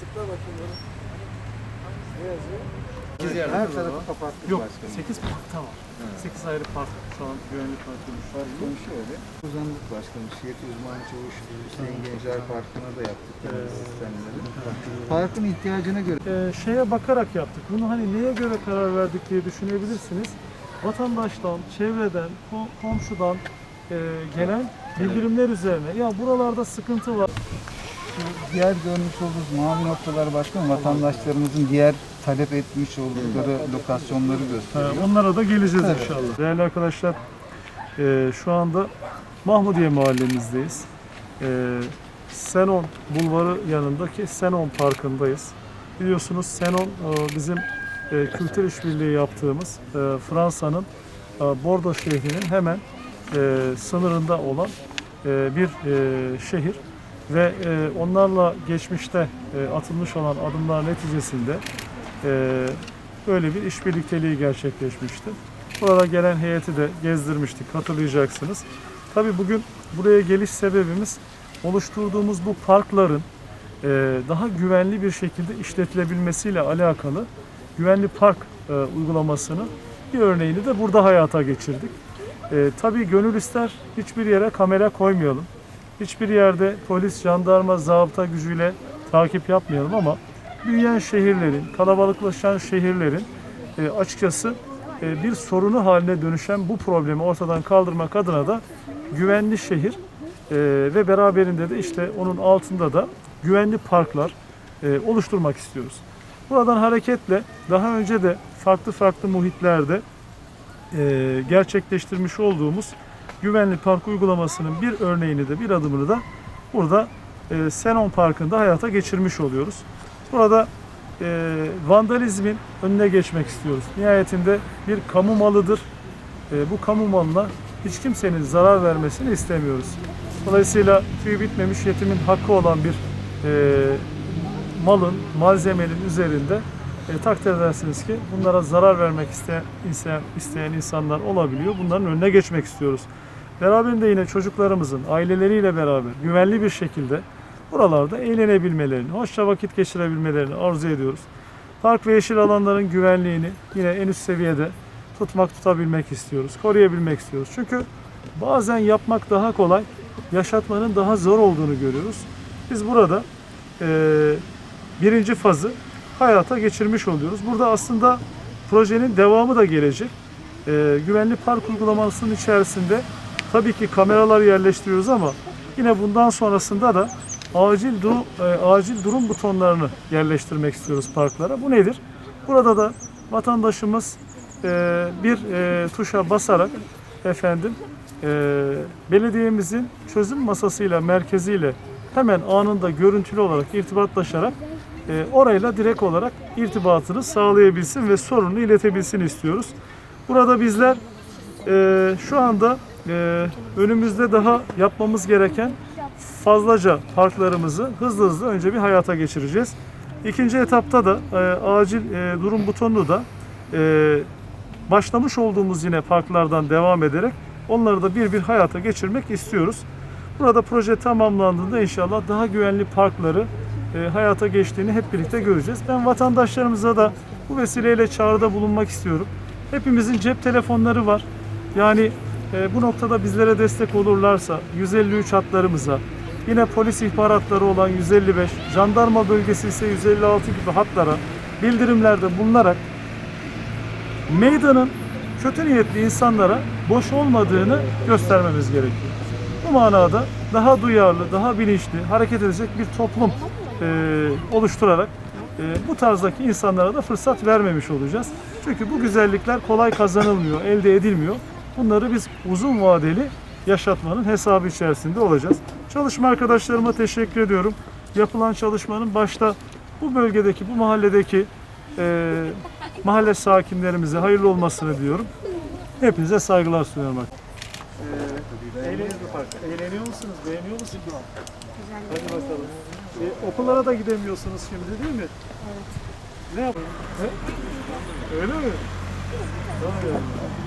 tıkla bakayım bunu. Ne yazıyor? Her tarafı kapattık Yok, başkanım. 8 parkta var. 8 ayrı park şu an güvenlik parkıymış. Başkanım şöyle. Uzandık başkanım. Şehit uzman çavuş Hüseyin Gencer Parkı'na da yaptık kendi sistemleri. Parkın ihtiyacına göre Ee, şeye bakarak yaptık. Bunu hani neye göre karar verdik diye düşünebilirsiniz. Vatandaştan, çevreden, ko- komşudan e, gelen bildirimler üzerine ya buralarda sıkıntı var. Diğer görmüş olduğunuz mavi noktalar başkanım vatandaşlarımızın diğer talep etmiş oldukları lokasyonları gösteriyor. onlara da geleceğiz inşallah. Değerli arkadaşlar, e, şu anda Mahmudiye mahallemizdeyiz. E, Senon Bulvarı yanındaki Senon Parkı'ndayız. Biliyorsunuz Senon e, bizim e, kültür işbirliği yaptığımız e, Fransa'nın e, Bordeaux şehrinin hemen e, sınırında olan e, bir e, şehir ve e, onlarla geçmişte e, atılmış olan adımlar neticesinde e, böyle bir iş birlikteliği gerçekleşmişti. Burada gelen heyeti de gezdirmiştik hatırlayacaksınız. Tabii bugün buraya geliş sebebimiz oluşturduğumuz bu parkların e, daha güvenli bir şekilde işletilebilmesiyle alakalı güvenli park e, uygulamasını bir örneğini de burada hayata geçirdik. E, tabii gönül ister hiçbir yere kamera koymayalım. Hiçbir yerde polis, jandarma, zabıta gücüyle takip yapmayalım ama büyüyen şehirlerin, kalabalıklaşan şehirlerin e, açıkçası e, bir sorunu haline dönüşen bu problemi ortadan kaldırmak adına da güvenli şehir e, ve beraberinde de işte onun altında da güvenli parklar e, oluşturmak istiyoruz. Buradan hareketle daha önce de farklı farklı muhitlerde e, gerçekleştirmiş olduğumuz güvenli park uygulamasının bir örneğini de bir adımını da burada e, Senon Parkı'nda hayata geçirmiş oluyoruz. Burada e, vandalizmin önüne geçmek istiyoruz. Nihayetinde bir kamu malıdır. E, bu kamu malına hiç kimsenin zarar vermesini istemiyoruz. Dolayısıyla tüyü bitmemiş yetimin hakkı olan bir e, malın, malzemenin üzerinde e, takdir edersiniz ki bunlara zarar vermek isteyen, isteyen, isteyen insanlar olabiliyor. Bunların önüne geçmek istiyoruz. Beraberinde yine çocuklarımızın aileleriyle beraber güvenli bir şekilde buralarda eğlenebilmelerini, hoşça vakit geçirebilmelerini arzu ediyoruz. Park ve yeşil alanların güvenliğini yine en üst seviyede tutmak, tutabilmek istiyoruz, koruyabilmek istiyoruz. Çünkü bazen yapmak daha kolay, yaşatmanın daha zor olduğunu görüyoruz. Biz burada eee, birinci fazı hayata geçirmiş oluyoruz. Burada aslında projenin devamı da gelecek. Eee, güvenli park uygulamasının içerisinde tabii ki kameralar yerleştiriyoruz ama yine bundan sonrasında da acil durum, e, acil durum butonlarını yerleştirmek istiyoruz parklara. Bu nedir? Burada da vatandaşımız e, bir e, tuşa basarak efendim e, belediyemizin çözüm masasıyla merkeziyle hemen anında görüntülü olarak irtibatlaşarak e, orayla direkt olarak irtibatını sağlayabilsin ve sorununu iletebilsin istiyoruz. Burada bizler e, şu anda e, önümüzde daha yapmamız gereken fazlaca parklarımızı hızlı hızlı önce bir hayata geçireceğiz. İkinci etapta da e, acil e, durum butonunu da e, başlamış olduğumuz yine parklardan devam ederek onları da bir bir hayata geçirmek istiyoruz. Burada proje tamamlandığında inşallah daha güvenli parkları e, hayata geçtiğini hep birlikte göreceğiz. Ben vatandaşlarımıza da bu vesileyle çağrıda bulunmak istiyorum. Hepimizin cep telefonları var. Yani e, bu noktada bizlere destek olurlarsa 153 hatlarımıza, yine polis ihbaratları olan 155, jandarma bölgesi ise 156 gibi hatlara bildirimlerde bulunarak meydanın kötü niyetli insanlara boş olmadığını göstermemiz gerekiyor. Bu manada daha duyarlı, daha bilinçli hareket edecek bir toplum e, oluşturarak e, bu tarzdaki insanlara da fırsat vermemiş olacağız. Çünkü bu güzellikler kolay kazanılmıyor, elde edilmiyor. Bunları biz uzun vadeli yaşatmanın hesabı içerisinde olacağız. Çalışma arkadaşlarıma teşekkür ediyorum. Yapılan çalışmanın başta bu bölgedeki, bu mahalledeki e, mahalle sakinlerimize hayırlı olmasını diliyorum. Hepinize saygılar sunuyorum. Eğleniyor, eğleniyor musunuz? Beğeniyor musunuz? Hadi bakalım. E, okullara da gidemiyorsunuz şimdi değil mi? Evet. Ne yapıyorsunuz? Öyle mi? Tamam yani.